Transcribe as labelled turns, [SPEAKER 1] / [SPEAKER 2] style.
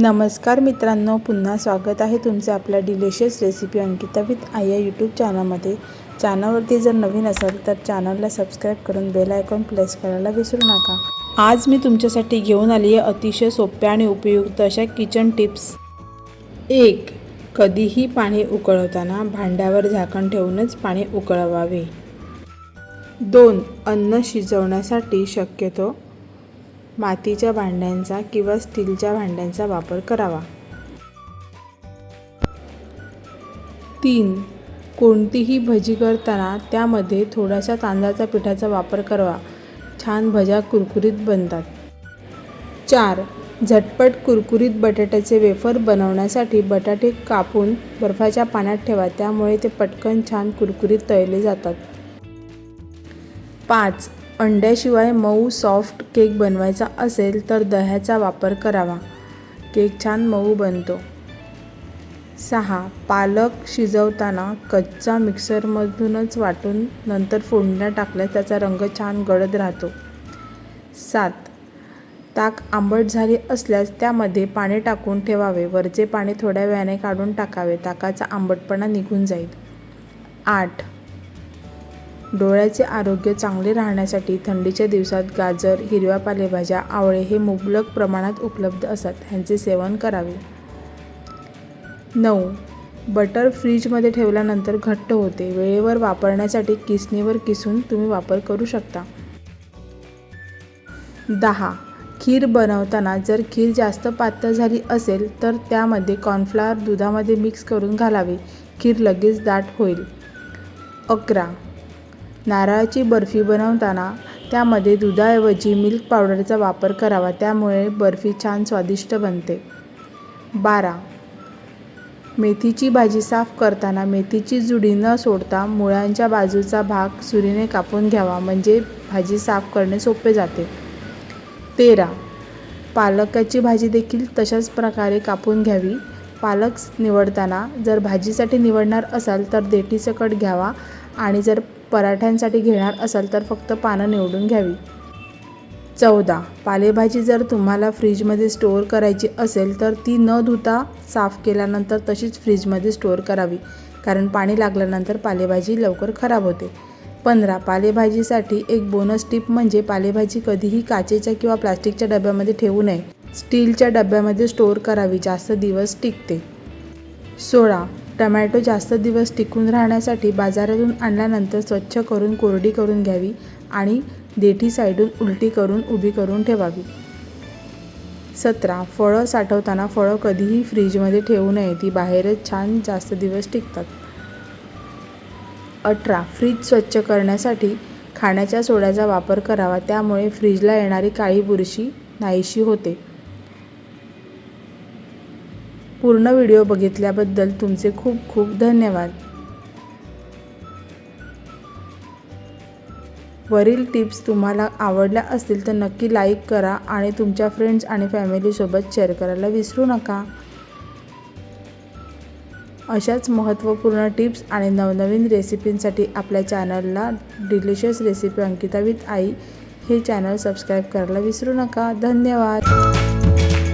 [SPEAKER 1] नमस्कार मित्रांनो पुन्हा स्वागत आहे तुमचं आपल्या डिलिशियस रेसिपी अंकिता विथ आया या यूट्यूब चॅनलमध्ये चॅनलवरती जर नवीन असाल तर चॅनलला सबस्क्राईब करून बेल आयकॉन प्रेस करायला विसरू नका. आज मी तुमच्यासाठी घेऊन आली आहे अतिशय सोप्या आणि उपयुक्त अशा किचन टिप्स एक कधीही पाणी उकळवताना भांड्यावर झाकण ठेवूनच पाणी उकळवावे. दोन अन्न शिजवण्यासाठी शक्यतो मातीच्या भांड्यांचा किंवा स्टीलच्या भांड्यांचा वापर करावा. तीन. कोणतीही भजी करताना त्यामध्ये थोडासा तांदळाच्या पिठाचा वापर करावा. छान भज्या कुरकुरीत बनतात. चार. झटपट कुरकुरीत बटाट्याचे वेफर बनवण्यासाठी बटाटे कापून बर्फाच्या पाण्यात ठेवा त्यामुळे ते पटकन छान कुरकुरीत तळले जातात. पाच. अंड्याशिवाय मऊ सॉफ्ट केक बनवायचा असेल तर दह्याचा वापर करावा. केक छान मऊ बनतो. सहा. पालक शिजवताना कच्चा मिक्सरमधूनच वाटून नंतर फोडण्या टाकल्यास त्याचा रंग छान गडद राहतो. सात. ताक आंबट झाले असल्यास त्यामध्ये पाणी टाकून ठेवावे. वरचे पाणी थोड्या वेळाने काढून टाकावे. ताकाचा आंबटपणा निघून जाईल. आठ. डोळ्याचे आरोग्य चांगले राहण्यासाठी थंडीच्या दिवसात गाजर हिरव्या पालेभाज्या आवळे हे मुबलक प्रमाणात उपलब्ध असतात. ह्यांचे सेवन करावे. नऊ. बटर फ्रीजमध्ये ठेवल्यानंतर घट्ट होते. वेळेवर वापरण्यासाठी किसणीवर किसून तुम्ही वापर करू शकता. दहा. खीर बनवताना जर खीर जास्त पातळ झाली असेल तर त्यामध्ये कॉर्नफ्लॉवर दुधामध्ये मिक्स करून घालावे. खीर लगेच दाट होईल. अकरा. नारळाची बर्फी बनवताना त्यामध्ये दुधाऐवजी मिल्क पावडरचा वापर करावा त्यामुळे बर्फी छान स्वादिष्ट बनते. बारा. मेथीची भाजी साफ करताना मेथीची जुडी न सोडता मुळांच्या बाजूचा भाग सुरीने कापून घ्यावा म्हणजे भाजी साफ करणे सोपे जाते. तेरा. पालकाची भाजी देखील तशाच प्रकारे कापून घ्यावी. पालक निवडताना जर भाजीसाठी निवडणार असाल तर देठीसकट घ्यावा आणि जर पराठ्यांसाठी घेणार असाल तर फक्त पानं निवडून घ्यावी. चौदा. पालेभाजी जर तुम्हाला फ्रीजमध्ये स्टोअर करायची असेल तर ती न धुता साफ केल्यानंतर तशीच फ्रीजमध्ये स्टोअर करावी. कारण पाणी लागल्यानंतर पालेभाजी लवकर खराब होते. पंधरा. पालेभाजीसाठी एक बोनस टिप म्हणजे पालेभाजी कधीही काचेच्या किंवा प्लास्टिकच्या डब्यामध्ये ठेवू नये. स्टीलच्या डब्यामध्ये स्टोअर करावी. जास्त दिवस टिकते. सोळा. टमॅटो जास्त दिवस टिकून राहण्यासाठी बाजारातून आणल्यानंतर स्वच्छ करून कोरडी करून घ्यावी आणि देठी साईडून उलटी करून उभी करून ठेवावी. सतरा. फळं साठवताना फळं कधीही फ्रीजमध्ये ठेवू नये. ती बाहेरच छान जास्त दिवस टिकतात. अठरा. फ्रीज स्वच्छ करण्यासाठी खाण्याच्या सोड्याचा वापर करावा. त्यामुळे फ्रीजला येणारी काळी बुरशी नाहीशी होते. पूर्ण व्हिडिओ बघितल्याबद्दल तुमचे खूप खूप धन्यवाद. वरील टिप्स तुम्हाला आवडल्या असतील तर नक्की लाईक करा आणि तुमच्या फ्रेंड्स आणि फॅमिलीसोबत शेअर करायला विसरू नका. अशाच महत्त्वपूर्ण टिप्स आणि नवनवीन रेसिपींसाठी आपल्या चॅनलला डिलिशियस रेसिपी अंकिता विथ आई हे चॅनल सबस्क्राईब करायला विसरू नका. धन्यवाद.